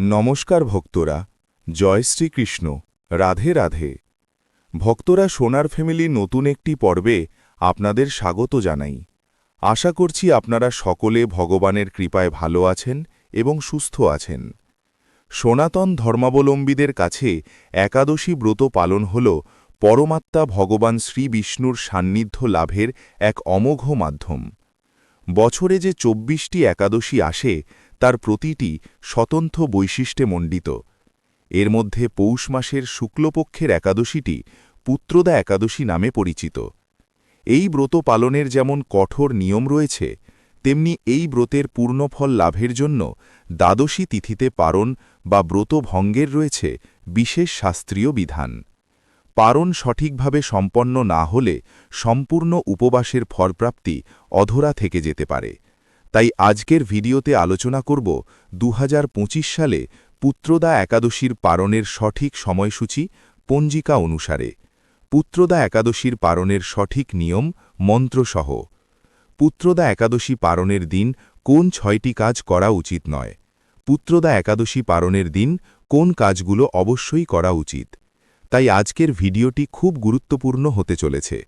নমস্কার ভক্তরা, জয় শ্রীকৃষ্ণ, রাধে রাধে। ভক্তরা সোনার ফ্যামিলি নতুন একটি পর্বে আপনাদের স্বাগত জানাই। আশা করছি আপনারা সকলে ভগবানের কৃপায় ভালো আছেন এবং সুস্থ আছেন। সনাতন ধর্মাবলম্বীদের কাছে একাদশী ব্রত পালন হল পরমাত্মা ভগবান শ্রী বিষ্ণুর সান্নিধ্য লাভের এক অমোঘ মাধ্যম। বছরে যে চব্বিশটি একাদশী আসে তার প্রতিটি স্বতন্ত্র বৈশিষ্ট্যে মণ্ডিত। এর মধ্যে পৌষ মাসের শুক্লপক্ষের একাদশীটি পুত্রদা একাদশী নামে পরিচিত। এই ব্রত পালনের যেমন কঠোর নিয়ম রয়েছে, তেমনি এই ব্রতের পূর্ণফল লাভের জন্য দ্বাদশী তিথিতে পারণ বা ব্রত ভঙ্গের রয়েছে বিশেষ শাস্ত্রীয় বিধান। পারণ সঠিকভাবে সম্পন্ন না হলে সম্পূর্ণ উপবাসের ফলপ্রাপ্তি অধরা থেকে যেতে পারে। তাই আজকের ভিডিওতে আলোচনা করব দু হাজার পঁচিশ সালে পুত্রদা একাদশীর পারণের সঠিক সময়সূচি পঞ্জিকা অনুসারে। পুত্রদা একাদশীর পারণের সঠিক নিয়ম মন্ত্রসহ। পুত্রদা একাদশী পারণের দিন কোন ছয়টি কাজ করা উচিত নয়? পুত্রদা একাদশী পারণের দিন কোন কাজগুলো অবশ্যই করা উচিত? তাই আজকের ভিডিওটি খুব গুরুত্বপূর্ণ হতে চলেছে।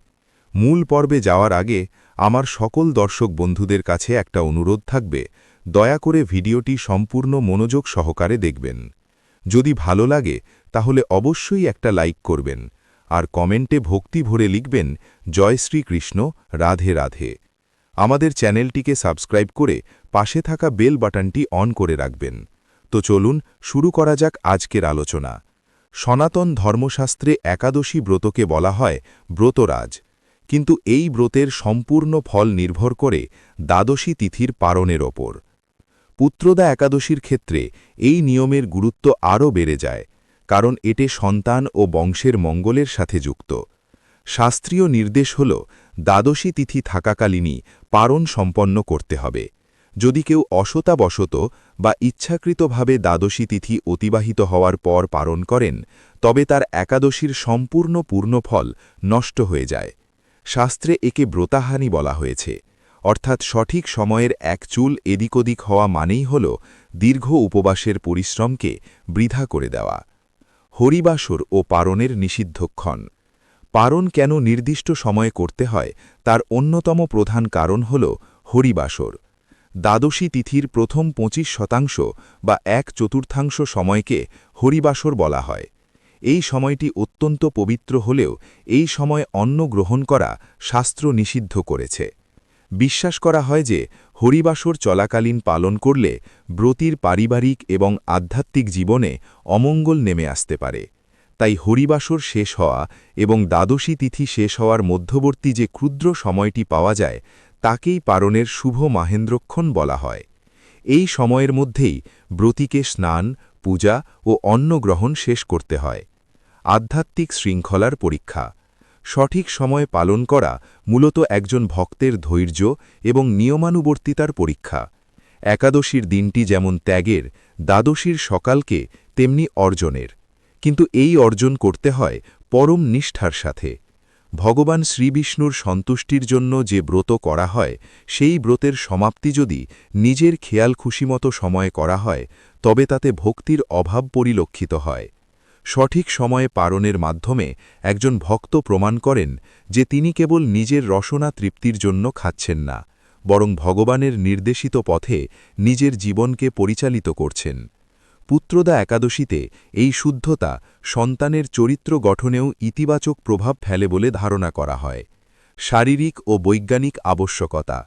মূল পর্বে যাওয়ার আগে আমার সকল দর্শক বন্ধুদের কাছে একটা অনুরোধ থাকবে, দয়া করে ভিডিওটি সম্পূর্ণ মনোযোগ সহকারে দেখবেন। যদি ভালো লাগে, তাহলে অবশ্যই একটা লাইক করবেন, আর কমেন্টে ভক্তি ভরে লিখবেন, জয় শ্রীকৃষ্ণ, রাধে রাধে। আমাদের চ্যানেলটিকে সাবস্ক্রাইব করে পাশে থাকা বেল বাটনটি অন করে রাখবেন। তো চলুন, শুরু করা যাক আজকের আলোচনা। সনাতন ধর্মশাস্ত্রে একাদশী ব্রতকে বলা হয় ব্রতরাজ। কিন্তু এই ব্রতের সম্পূর্ণ ফল নির্ভর করে দ্বাদশী তিথির পারণের ওপর। পুত্রদা একাদশীর ক্ষেত্রে এই নিয়মের গুরুত্ব আরও বেড়ে যায়, কারণ এটে সন্তান ও বংশের মঙ্গলের সাথে যুক্ত। শাস্ত্রীয় নির্দেশ হল, দ্বাদশী তিথি থাকাকালীনই পারণ সম্পন্ন করতে হবে। যদি কেউ অসতাবশত বা ইচ্ছাকৃতভাবে দ্বাদশী তিথি অতিবাহিত হওয়ার পর পালন করেন, তবে তার একাদশীর সম্পূর্ণ পূর্ণফল নষ্ট হয়ে যায়। শাস্ত্রে একে ব্রতাহানি বলা হয়েছে। অর্থাৎ সঠিক সময়ের এক চুল এদিক ওদিক হওয়া মানেই হল দীর্ঘ উপবাসের পরিশ্রমকে বৃথা করে দেওয়া। হরিবাসর ও পারণের নিষিদ্ধক্ষণ পারণ কেন নির্দিষ্ট সময়ে করতে হয়, তার অন্যতম প্রধান কারণ হল হরিবাসর। দ্বাদশী তিথির প্রথম পঁচিশ শতাংশ বা এক চতুর্থাংশ সময়কে হরিবাসর বলা হয়। এই সময়টি অত্যন্ত পবিত্র হলেও এই সময় অন্ন গ্রহণ করা শাস্ত্র নিষিদ্ধ করেছে। বিশ্বাস করা হয় যে হরিবাসর চলাকালীন পালন করলে ব্রতির পারিবারিক এবং আধ্যাত্মিক জীবনে অমঙ্গল নেমে আসতে পারে। তাই হরিবাসর শেষ হওয়া এবং দ্বাদশী তিথি শেষ হওয়ার মধ্যবর্তী যে ক্ষুদ্র সময়টি পাওয়া যায়, তাকেই পারণের শুভ মাহেন্দ্রক্ষণ বলা হয়। এই সময়ের মধ্যেই ব্রতিকে স্নান, পূজা ও অন্ন গ্রহণ শেষ করতে হয়। আধ্যাত্মিক শৃঙ্খলার পরীক্ষা। সঠিক সময় পালন করা মূলত একজন ভক্তের ধৈর্য এবং নিয়মানুবর্তিতার পরীক্ষা। একাদশীর দিনটি যেমন ত্যাগের, দ্বাদশীর সকালকে তেমনি অর্জনের। কিন্তু এই অর্জন করতে হয় পরম নিষ্ঠার সাথে। ভগবান শ্রীবিষ্ণুর সন্তুষ্টির জন্য যে ব্রত করা হয়, সেই ব্রতের সমাপ্তি যদি নিজের খেয়াল খুশিমতো সময়ে করা হয়, তবে তাতে ভক্তির অভাব পরিলক্ষিত হয়। সঠিক সময়ে পারণের মাধ্যমে একজন ভক্ত প্রমাণ করেন যে তিনি কেবল নিজের রসনা তৃপ্তির জন্য খাচ্ছেন না, বরং ভগবানের নির্দেশিত পথে নিজের জীবনকে পরিচালিত করছেন। পুত্রদা একাদশীতে এই শুদ্ধতা সন্তানের চরিত্র গঠনেও ইতিবাচক প্রভাব ফেলে বলে ধারণা করা হয়। শারীরিক ও বৈজ্ঞানিক আবশ্যকতা,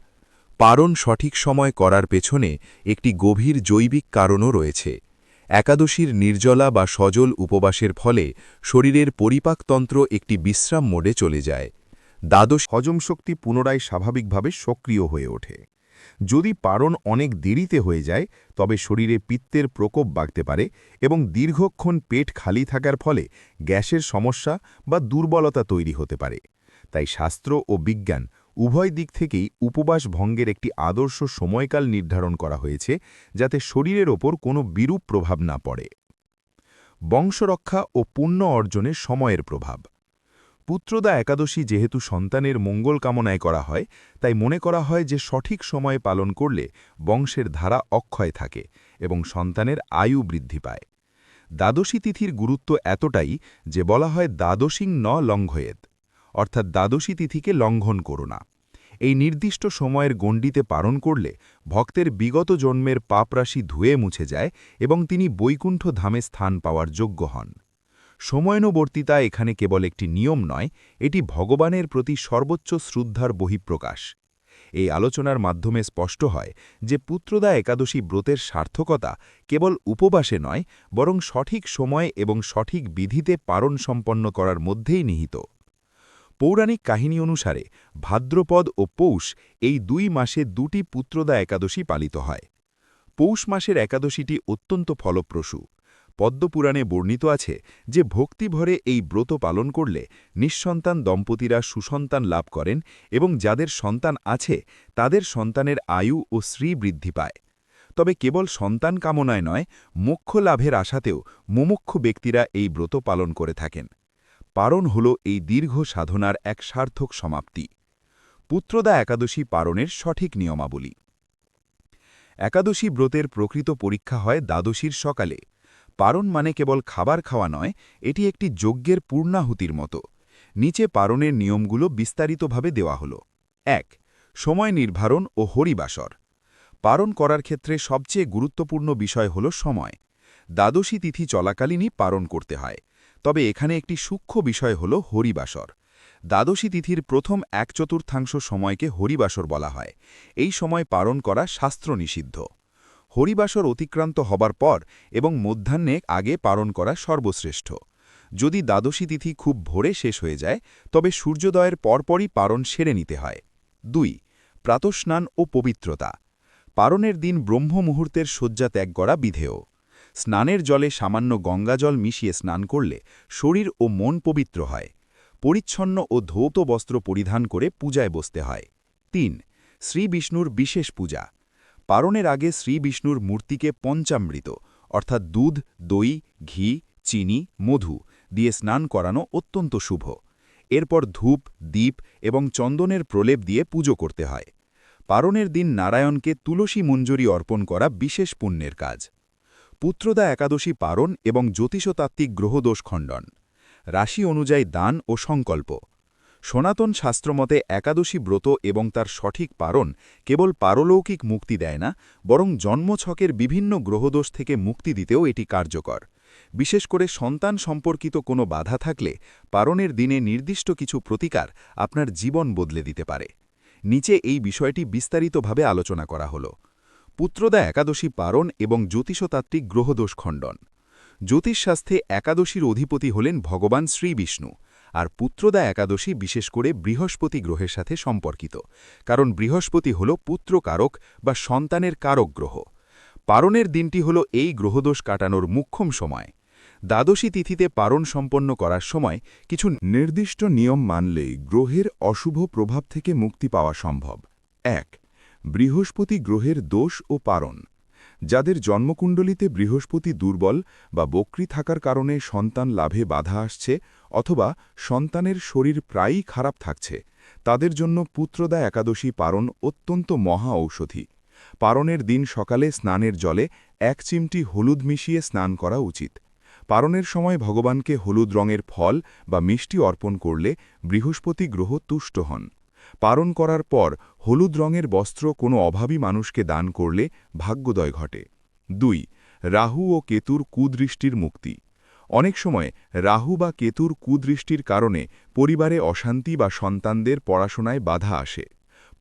পারণ সঠিক সময় করার পেছনে একটি গভীর জৈবিক কারণও রয়েছে। একাদশীর নির্জলা বা সজল উপবাসের ফলে শরীরের পরিপাকতন্ত্র একটি বিশ্রাম মোডে চলে যায়। দ্বাদশ হজম শক্তি পুনরায় স্বাভাবিকভাবে সক্রিয় হয়ে ওঠে। যদি পারণ অনেক দেরিতে হয়ে যায়, তবে শরীরে পিত্তের প্রকোপ বাড়তে পারে এবং দীর্ঘক্ষণ পেট খালি থাকার ফলে গ্যাসের সমস্যা বা দুর্বলতা তৈরি হতে পারে। তাই শাস্ত্র ও বিজ্ঞান উভয় দিক থেকেই উপবাস ভঙ্গের একটি আদর্শ সময়কাল নির্ধারণ করা হয়েছে, যাতে শরীরের ওপর কোনো বিরূপ প্রভাব না পড়ে। বংশরক্ষা ও পুণ্য অর্জনে সময়ের প্রভাব। পুত্রদা একাদশী যেহেতু সন্তানের মঙ্গল কামনায় করা হয়, তাই মনে করা হয় যে সঠিক সময়ে পালন করলে বংশের ধারা অক্ষয় থাকে এবং সন্তানের আয়ু বৃদ্ধি পায়। দ্বাদশী তিথির গুরুত্ব এতটাই যে বলা হয় দ্বাদশিং ন লঙ্ঘয়েদ অর্থাৎ দ্বাদশী তিথিকে লঙ্ঘন করো না। এই নির্দিষ্ট সময়ের গণ্ডিতে পালন করলে ভক্তের বিগত জন্মের পাপরাশি ধুয়ে মুছে যায় এবং তিনি বৈকুণ্ঠ ধামে স্থান পাওয়ার যোগ্য হন। সময়ানুবর্তিতা এখানে কেবল একটি নিয়ম নয়, এটি ভগবানের প্রতি সর্বোচ্চ শ্রদ্ধার বহিঃপ্রকাশ। এই আলোচনার মাধ্যমে স্পষ্ট হয় যে পুত্রদা একাদশী ব্রতের সার্থকতা কেবল উপবাসে নয়, বরং সঠিক সময় এবং সঠিক বিধিতে পারণ সম্পন্ন করার মধ্যেই নিহিত। পৌরাণিক কাহিনী অনুসারে ভাদ্রপদ ও পৌষ এই দুই মাসে দুটি পুত্রদা একাদশী পালিত হয়। পৌষ মাসের একাদশীটি অত্যন্ত ফলপ্রসূ। পদ্মপুরাণে বর্ণিত আছে যে ভক্তিভরে এই ব্রত পালন করলে নিঃসন্তান দম্পতিরা সুসন্তান লাভ করেন এবং যাদের সন্তান আছে, তাদের সন্তানের আয়ু ও শ্রী বৃদ্ধি পায়। তবে কেবল সন্তান কামনায় নয়, মোক্ষ লাভের আশাতেও মুমুক্ষ ব্যক্তিরা এই ব্রত পালন করে থাকেন। পারণ হল এই দীর্ঘ সাধনার এক সার্থক সমাপ্তি। পুত্রদা একাদশী পারণের সঠিক নিয়মাবলী। একাদশী ব্রতের প্রকৃত পরীক্ষা হয় দ্বাদশীর সকালে। পারণ মানে কেবল খাবার খাওয়া নয়, এটি একটি যজ্ঞের পূর্ণাহুতির মতো। নিচে পারণের নিয়মগুলো বিস্তারিতভাবে দেওয়া হল। এক, সময় নির্ধারণ ও হরিবাসর। পারণ করার ক্ষেত্রে সবচেয়ে গুরুত্বপূর্ণ বিষয় হল সময়। দ্বাদশী তিথি চলাকালীনই পারণ করতে হয়। তবে এখানে একটি সূক্ষ্ম বিষয় হল হরিবাসর। দ্বাদশী তিথির প্রথম এক চতুর্থাংশ সময়কে হরিবাসর বলা হয়। এই সময় পালন করা শাস্ত্র নিষিদ্ধ। হরিবাসর অতিক্রান্ত হবার পর এবং মধ্যাহ্নে আগে পালন করা সর্বশ্রেষ্ঠ। যদি দ্বাদশী তিথি খুব ভোরে শেষ হয়ে যায়, তবে সূর্যোদয়ের পরপরই পারণ সেরে নিতে হয়। দুই, প্রাতস্নান ও পবিত্রতা। পারণের দিন ব্রহ্ম মুহূর্তের শয্যা ত্যাগ করা বিধেয়। স্নানের জলে সামান্য গঙ্গাজল মিশিয়ে স্নান করলে শরীর ও মন পবিত্র হয়। পরিচ্ছন্ন ও ধৌত বস্ত্র পরিধান করে পূজায় বসতে হয়। তিন, শ্রী বিষ্ণুর বিশেষ পূজা। পারণের আগে শ্রী বিষ্ণুর মূর্তিকে পঞ্চামৃত, অর্থাৎ দুধ, দই, ঘি, চিনি, মধু দিয়ে স্নান করানো অত্যন্ত শুভ। এরপর ধূপ দ্বীপ এবং চন্দনের প্রলেপ দিয়ে পুজো করতে হয়। পারণের দিন নারায়ণকে তুলসী মঞ্জুরি অর্পণ করা বিশেষ পুণ্যের কাজ। পুত্রদা একাদশী পারণ এবং জ্যোতিষতাত্ত্বিক গ্রহদোষ খণ্ডন। রাশি অনুযায়ী দান ও সংকল্প। সনাতন শাস্ত্রমতে একাদশী ব্রত এবং তার সঠিক পারণ কেবল পারলৌকিক মুক্তি দেয় না, বরং জন্মছকের বিভিন্ন গ্রহদোষ থেকে মুক্তি দিতেও এটি কার্যকর। বিশেষ করে সন্তান সম্পর্কিত কোনো বাধা থাকলে পারণের দিনে নির্দিষ্ট কিছু প্রতিকার আপনার জীবন বদলে দিতে পারে। নিচে এই বিষয়টি বিস্তারিতভাবে আলোচনা করা হলো। পুত্রদা একাদশী পারণ এবং জ্যোতিষতাত্ত্বিক গ্রহদোষ খণ্ডন। জ্যোতিষশাস্ত্রে একাদশীর অধিপতি হলেন ভগবান শ্রী বিষ্ণু, আর পুত্রদা একাদশী বিশেষ করে বৃহস্পতি গ্রহের সাথে সম্পর্কিত, কারণ বৃহস্পতি হল পুত্রকারক বা সন্তানের কারক গ্রহ। পারণের দিনটি হল এই গ্রহদোষ কাটানোর মুখ্যম সময়। দ্বাদশী তিথিতে পারণ সম্পন্ন করার সময় কিছু নির্দিষ্ট নিয়ম মানলে গ্রহের অশুভ প্রভাব থেকে মুক্তি পাওয়া সম্ভব। এক বৃহস্পতি গ্রহের দোষ ও পারণ। যাদের জন্মকুণ্ডলিতে বৃহস্পতি দুর্বল বা বক্রি থাকার কারণে সন্তান লাভে বাধা আসছে অথবা সন্তানের শরীর প্রায়ই খারাপ থাকছে, তাদের জন্য পুত্রদা একাদশী পারণ অত্যন্ত মহা ঔষধি। পারণের দিন সকালে স্নানের জলে এক চিমটি হলুদ মিশিয়ে স্নান করা উচিত। পারণের সময় ভগবানকে হলুদ রঙের ফল বা মিষ্টি অর্পণ করলে বৃহস্পতি গ্রহ তুষ্ট হন। পারণ করার পর হলুদ রঙের বস্ত্র কোনো অভাবী মানুষকে দান করলে ভাগ্যোদয় ঘটে। দুই, রাহু ও কেতুর কুদৃষ্টির মুক্তি। অনেক সময় রাহু বা কেতুর কুদৃষ্টির কারণে পরিবারে অশান্তি বা সন্তানদের পড়াশোনায় বাধা আসে।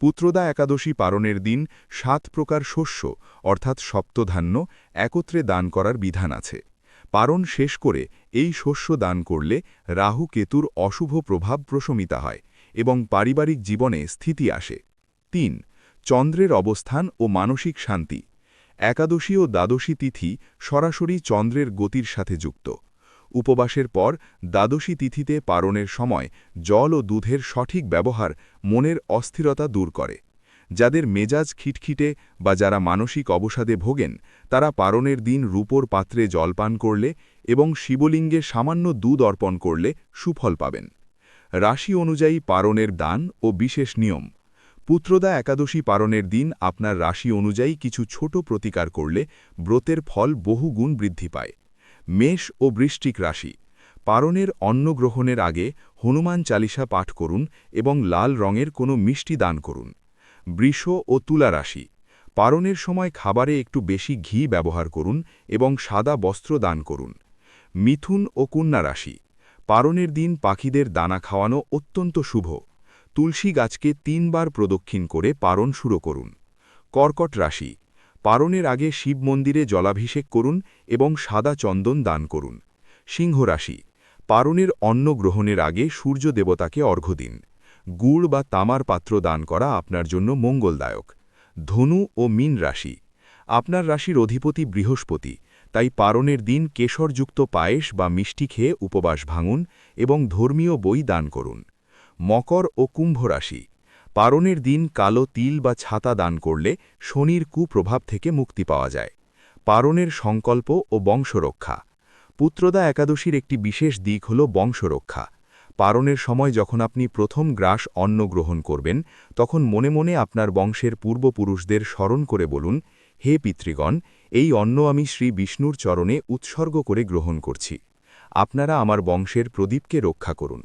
পুত্রদা একাদশী পারণের দিন সাত প্রকার শস্য, অর্থাৎ সপ্তধান্য, একত্রে দান করার বিধান আছে। পারণ শেষ করে এই শস্য দান করলে রাহু কেতুর অশুভ প্রভাব প্রশমিতা হয়। এবং পারিবারিক জীবনে স্থিতি আসে। তিন, চন্দ্রের অবস্থান ও মানসিক শান্তি। একাদশী ও দ্বাদশী তিথি সরাসরি চন্দ্রের গতির সাথে যুক্ত। উপবাসের পর দ্বাদশী তিথিতে পারণের সময় জল ও দুধের সঠিক ব্যবহার মনের অস্থিরতা দূর করে। যাদের মেজাজ খিটখিটে বা যারা মানসিক অবসাদে ভোগেন, তারা পারণের দিন রূপোর পাত্রে জলপান করলে এবং শিবলিঙ্গে সামান্য দুধ অর্পণ করলে সুফল পাবেন। রাশি অনুযায়ী পারণের দান ও বিশেষ নিয়ম। পুত্রদা একাদশী পালনের দিন আপনার রাশি অনুযায়ী কিছু ছোট প্রতিকার করলে ব্রতের ফল বহু গুণ বৃদ্ধি পায়। মেষ ও বৃষ্টিক রাশি, পারণের অন্ন গ্রহণের আগে হনুমান চালিসা পাঠ করুন এবং লাল রঙের কোনো মিষ্টি দান করুন। বৃষ ও তুলা রাশি, পারণের সময় খাবারে একটু বেশি ঘি ব্যবহার করুন এবং সাদা বস্ত্র দান করুন। মিথুন ও কন্যা রাশি পারণের দিন পাখিদের দানা খাওয়ানো অত্যন্ত শুভ। তুলসী গাছকে তিনবার প্রদক্ষিণ করে পারণ শুরু করুন। কর্কট রাশি, পারণের আগে শিব মন্দিরে জলাভিষেক করুন এবং সাদা চন্দন দান করুন। সিংহ রাশি, পারণের অন্ন গ্রহণের আগে সূর্য দেবতাকে অর্ঘ্য দিন। গুড় বা তামার পাত্র দান করা আপনার জন্য মঙ্গলদায়ক। ধনু ও মিন রাশি, আপনার রাশির অধিপতি বৃহস্পতি তাই পারণের দিন কেশরযুক্ত পায়েস বা মিষ্টি খেয়ে উপবাস ভাঙুন এবং ধর্মীয় বই দান করুন। মকর ও কুম্ভ রাশি। পারণের দিন কালো তিল বা ছাতা দান করলে শনির কুপ্রভাব থেকে মুক্তি পাওয়া যায়। পারণের সংকল্প ও বংশরক্ষা। পুত্রদা একাদশীর একটি বিশেষ দিক হল বংশরক্ষা। পারণের সময় যখন আপনি প্রথম গ্রাস অন্ন গ্রহণ করবেন, তখন মনে মনে আপনার বংশের পূর্বপুরুষদের স্মরণ করে বলুন হে পিতৃগণ, এই অন্ন আমি শ্রী বিষ্ণুর চরণে উৎসর্গ করে গ্রহণ করছি। আপনারা আমার বংশের প্রদীপকে রক্ষা করুন।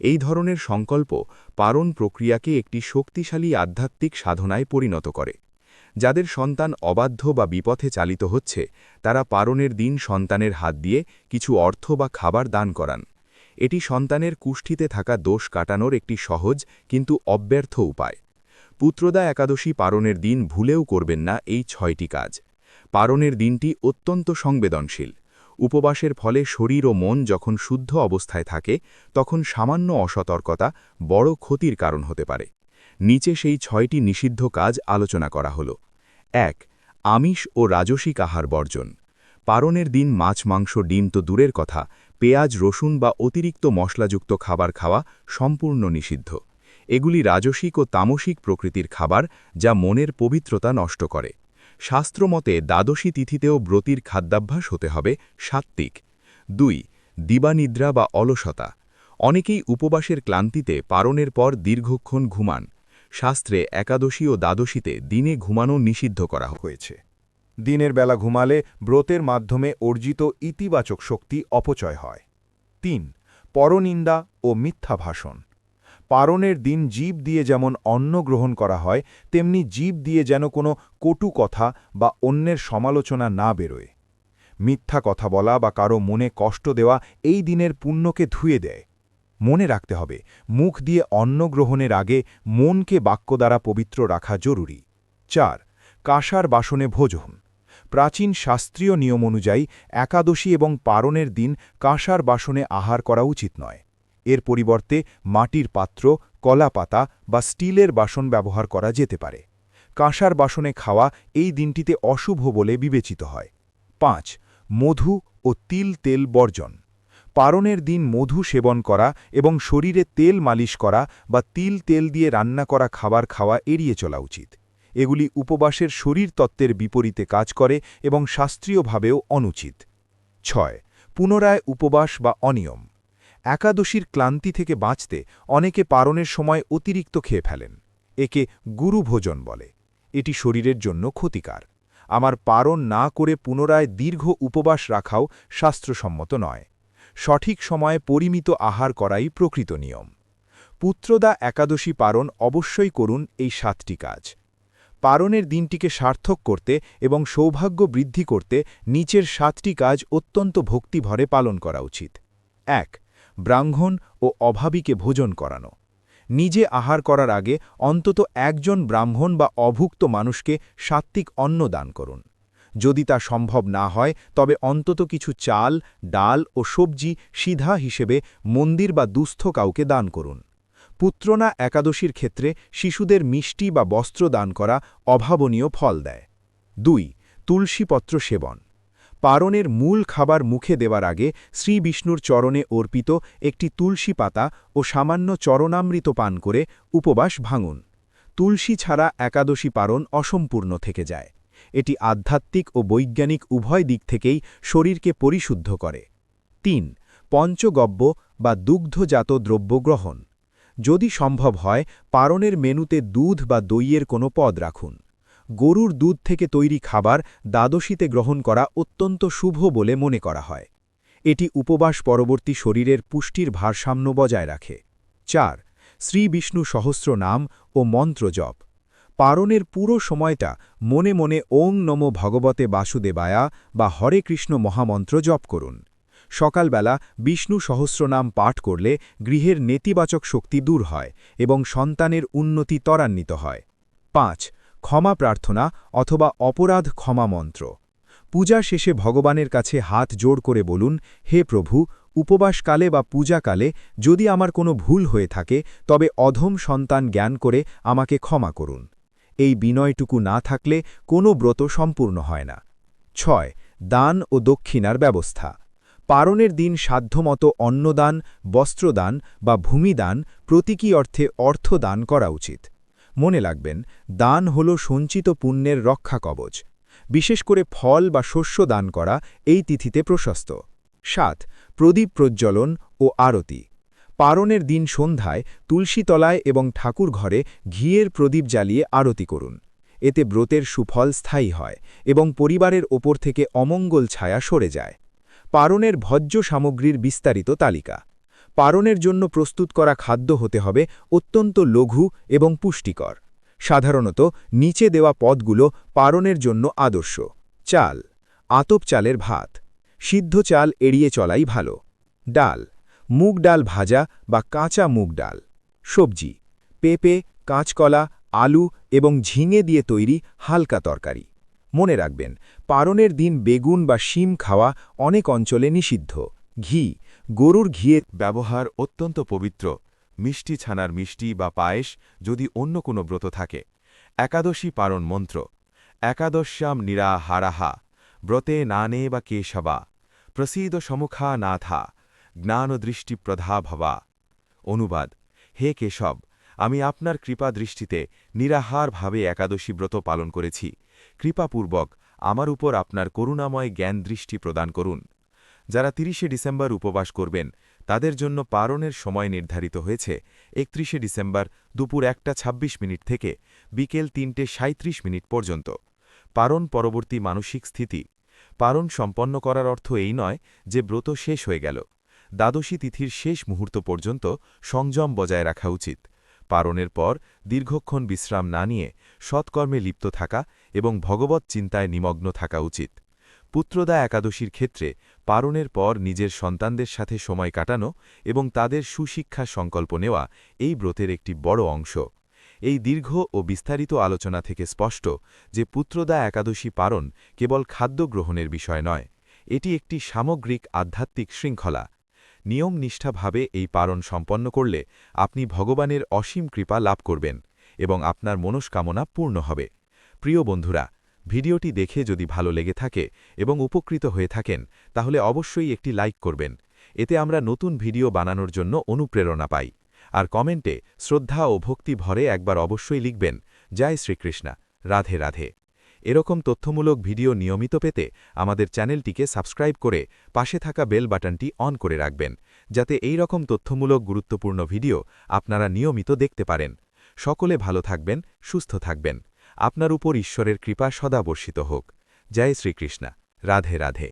এই ধরনের সংকল্প পারণ প্রক্রিয়াকে একটি শক্তিশালী আধ্যাত্মিক সাধনায় পরিণত করে। যাদের সন্তান অবাধ্য বা বিপথে চালিত হচ্ছে, তারা পারণের দিন সন্তানের হাত দিয়ে কিছু অর্থ বা খাবার দান করান। এটি সন্তানের কুষ্ঠিতে থাকা দোষ কাটানোর একটি সহজ কিন্তু অব্যর্থ উপায়। পুত্রদা একাদশী পারণের দিন ভুলেও করবেন না এই ছয়টি কাজ। পারণের দিনটি অত্যন্ত সংবেদনশীল। উপবাসের ফলে শরীর ও মন যখন শুদ্ধ অবস্থায় থাকে, তখন সামান্য অসতর্কতা বড় ক্ষতির কারণ হতে পারে। নিচে সেই ছয়টি নিষিদ্ধ কাজ আলোচনা করা হল। এক, আমিষ ও রাজসিক আহার বর্জন। পারণের দিন মাছ, মাংস, ডিম তো দূরের কথা, পেঁয়াজ, রসুন বা অতিরিক্ত মশলাযুক্ত খাবার খাওয়া সম্পূর্ণ নিষিদ্ধ। এগুলি রাজসিক ও তামসিক প্রকৃতির খাবার যা মনের পবিত্রতা নষ্ট করে। শাস্ত্রমতে দ্বাদশী তিথিতেও ব্রতির খাদ্যাভ্যাস হতে হবে সাত্ত্বিক। দুই, দিবানিদ্রা বা অলসতা। অনেকেই উপবাসের ক্লান্তিতে পারণের পর দীর্ঘক্ষণ ঘুমান। শাস্ত্রে একাদশী ও দ্বাদশীতে দিনে ঘুমানো নিষিদ্ধ করা হয়েছে। দিনের বেলা ঘুমালে ব্রতের মাধ্যমে অর্জিত ইতিবাচক শক্তি অপচয় হয়। তিন, পরনিন্দা ও মিথ্যা ভাষণ পারণের দিন জীব দিয়ে যেমন অন্ন গ্রহণ করা হয়, তেমনি জীব দিয়ে যেন কোনো কটু কথা বা অন্যের সমালোচনা না বেরোয়। মিথ্যা কথা বলা বা কারও মনে কষ্ট দেওয়া এই দিনের পুণ্যকে ধুয়ে দেয়। মনে রাখতে হবে, মুখ দিয়ে অন্ন গ্রহণের আগে মনকে বাক্য দ্বারা পবিত্র রাখা জরুরি। চার, কাঁসার বাসনে ভোজন। প্রাচীন শাস্ত্রীয় নিয়ম অনুযায়ী একাদশী এবং পারণের দিন কাঁসার বাসনে আহার করা উচিত নয়। এর পরিবর্তে মাটির পাত্র, কলা পাতা বা স্টিলের বাসন ব্যবহার করা যেতে পারে। কাঁসার বাসনে খাওয়া এই দিনটিতে অশুভ বলে বিবেচিত হয়। পাঁচ, মধু ও তিল তেল বর্জন। পারণের দিন মধু সেবন করা এবং শরীরে তেল মালিশ করা বা তিল তেল দিয়ে রান্না করা খাবার খাওয়া এড়িয়ে চলা উচিত। এগুলি উপবাসের শরীর তত্ত্বের বিপরীতে কাজ করে এবং শাস্ত্রীয়ভাবেও অনুচিত। ছয়, পুনরায় উপবাস বা অনিয়ম। একাদশীর ক্লান্তি থেকে বাঁচতে অনেকে পারণের সময় অতিরিক্ত খেয়ে ফেলেন। একে গুরু ভোজন বলে। এটি শরীরের জন্য ক্ষতিকার। আমার পারণ না করে পুনরায় দীর্ঘ উপবাস রাখাও শাস্ত্রসম্মত নয়। সঠিক সময়ে পরিমিত আহার করাই প্রকৃত নিয়ম। পুত্রদা একাদশী পারণ অবশ্যই করুন এই সাতটি কাজ। পারণের দিনটিকে সার্থক করতে এবং সৌভাগ্য বৃদ্ধি করতে নিচের সাতটি কাজ অত্যন্ত ভক্তিভরে পালন করা উচিত। এক ব্রাহ্মণ ও অভাবীকে ভোজন করানো। নিজে আহার করার আগে অন্তত একজন ব্রাহ্মণ বা অভুক্ত মানুষকে সাত্ত্বিক অন্ন দান করুন। যদি তা সম্ভব না হয়, তবে অন্তত কিছু চাল, ডাল ও সবজি সিধা হিসেবে মন্দির বা দুস্থ কাউকে দান করুন। পুত্রনা একাদশীর ক্ষেত্রে শিশুদের মিষ্টি বা বস্ত্র দান করা অভাবনীয় ফল দেয়। দুই, তুলসীপত্র সেবন। পারণের মূল খাবার মুখে দেওয়ার আগে শ্রী বিষ্ণুর চরণে অর্পিত একটি তুলসী পাতা ও সামান্য চরণামৃত পান করে উপবাস ভাঙুন। তুলসী ছাড়া একাদশী পারণ অসম্পূর্ণ থেকে যায়। এটি আধ্যাত্মিক ও বৈজ্ঞানিক উভয় দিক থেকেই শরীরকে পরিশুদ্ধ করে। তিন, পঞ্চগব্য বা দুগ্ধজাত দ্রব্য গ্রহণ। যদি সম্ভব হয় পারণের মেনুতে দুধ বা দইয়ের কোনো পদ রাখুন। গরুর দুধ থেকে তৈরি খাবার দ্বাদশীতে গ্রহণ করা অত্যন্ত শুভ বলে মনে করা হয়। এটি উপবাস পরবর্তী শরীরের পুষ্টির ভারসাম্য বজায় রাখে। চার, শ্রী বিষ্ণু সহস্র নাম ও মন্ত্র জপ। পারণের পুরো সময়টা মনে মনে ওং নম ভগবতে বাসুদেবায়া বা হরে কৃষ্ণ মহামন্ত্র জপ করুন। সকালবেলা বিষ্ণু সহস্রনাম পাঠ করলে গৃহের নেতিবাচক শক্তি দূর হয় এবং সন্তানের উন্নতি ত্বরান্বিত হয়। পাঁচ ক্ষমা প্রার্থনা অথবা অপরাধ ক্ষমা মন্ত্র। পূজা শেষে ভগবানের কাছে হাত জোড় করে বলুন, হে প্রভু, উপবাসকালে বা পূজাকালে যদি আমার কোনো ভুল হয়ে থাকে, তবে অধম সন্তান জ্ঞান করে আমাকে ক্ষমা করুন। এই বিনয়টুকু না থাকলে কোনো ব্রত সম্পূর্ণ হয় না। ছয়, দান ও দক্ষিণার ব্যবস্থা। পারণের দিন সাধ্যমতো অন্নদান, বস্ত্রদান বা ভূমিদান প্রতীকী অর্থে অর্থদান করা উচিত। মনে রাখবেন দান হল সঞ্চিত পুণ্যের রক্ষা কবচ। বিশেষ করে ফল বা শস্য দান করা এই তিথিতে প্রশস্ত। সাত, প্রদীপ প্রজ্জ্বলন ও আরতি। পারণের দিন সন্ধ্যায় তুলসীতলায় এবং ঠাকুর ঘরে ঘিয়ের প্রদীপ জ্বালিয়ে আরতি করুন। এতে ব্রতের সুফল স্থায়ী হয় এবং পরিবারের ওপর থেকে অমঙ্গল ছায়া সরে যায়। পারণের ভজ্য সামগ্রীর বিস্তারিত তালিকা। পারণের জন্য প্রস্তুত করা খাদ্য হতে হবে অত্যন্ত লঘু এবং পুষ্টিকর। সাধারণত নিচে দেওয়া পদগুলো পারণের জন্য আদর্শ। চাল, আতপ চালের ভাত। সিদ্ধ চাল এড়িয়ে চলাই ভালো। ডাল, মুগ ডাল ভাজা বা কাঁচা মুগ ডাল। সবজি, পেঁপে, কাঁচকলা, আলু এবং ঝিঙে দিয়ে তৈরি হালকা তরকারি। মনে রাখবেন, পারণের দিন বেগুন বা শিম খাওয়া অনেক অঞ্চলে নিষিদ্ধ। ঘি গরুর ঘিয়ে ব্যবহার অত্যন্ত পবিত্র। মিষ্টি ছানার মিষ্টি বা পায়েস যদি অন্য কোনো ব্রত থাকে। একাদশী পারণ মন্ত্র। একাদশ্যাম নিরা হারাহা ব্রতে নানে বা কেশবা। প্রসীদ সমুখা নাথা। জ্ঞানদৃষ্টি প্রধা ভবা। অনুবাদ। হে কেশব, আমি আপনার কৃপা দৃষ্টিতে নিরাহারভাবে একাদশী ব্রত পালন করেছি। কৃপাপূর্বক আমার উপর আপনার করুণাময় জ্ঞান দৃষ্টি প্রদান করুন। যারা তিরিশে ডিসেম্বর উপবাস করবেন, তাদের জন্য পারণের সময় নির্ধারিত হয়েছে একত্রিশে ডিসেম্বর দুপুর একটা ২৬ মিনিট থেকে বিকেল তিনটে সাঁত্রিশ মিনিট পর্যন্ত। পারণ পরবর্তী মানসিক স্থিতি। পারণ সম্পন্ন করার অর্থ এই নয় যে ব্রত শেষ হয়ে গেল। দ্বাদশী তিথির শেষ মুহূর্ত পর্যন্ত সংযম বজায় রাখা উচিত। পারণের পর দীর্ঘক্ষণ বিশ্রাম না নিয়ে সৎকর্মে লিপ্ত থাকা এবং ভগবত চিন্তায় নিমগ্ন থাকা উচিত। পুত্রদা একাদশীর ক্ষেত্রে পারণের পর নিজের সন্তানদের সাথে সময় কাটানো এবং তাদের সুশিক্ষা সংকল্প নেওয়া এই ব্রতের একটি বড় অংশ। এই দীর্ঘ ও বিস্তারিত আলোচনা থেকে স্পষ্ট যে পুত্রদা একাদশী পারণ কেবল খাদ্য গ্রহণের বিষয় নয়, এটি একটি সামগ্রিক আধ্যাত্মিক শৃঙ্খলা। নিয়ম নিষ্ঠাভাবে এই পারণ সম্পন্ন করলে আপনি ভগবানের অসীম কৃপা লাভ করবেন এবং আপনার মনস্কামনা পূর্ণ হবে। প্রিয় বন্ধুরা ভিডিওটি দেখে যদি ভালো লেগে থাকে এবং উপকৃত হয়ে থাকেন, তাহলে অবশ্যই একটি লাইক করবেন। এতে আমরা নতুন ভিডিও বানানোর জন্য অনুপ্রেরণা পাই। আর কমেন্টে শ্রদ্ধা ও ভক্তি ভরে একবার অবশ্যই লিখবেন, জয় শ্রীকৃষ্ণা, রাধে রাধে। এরকম তথ্যমূলক ভিডিও নিয়মিত পেতে আমাদের চ্যানেলটিকে সাবস্ক্রাইব করে পাশে থাকা বেল বাটনটি অন করে রাখবেন, যাতে এই রকম তথ্যমূলক গুরুত্বপূর্ণ ভিডিও আপনারা নিয়মিত দেখতে পারেন। সকলে ভালো থাকবেন, সুস্থ থাকবেন। আপনার উপর ঈশ্বরের কৃপা সদা বর্ষিত হোক। জয় শ্রীকৃষ্ণা। রাধে রাধে।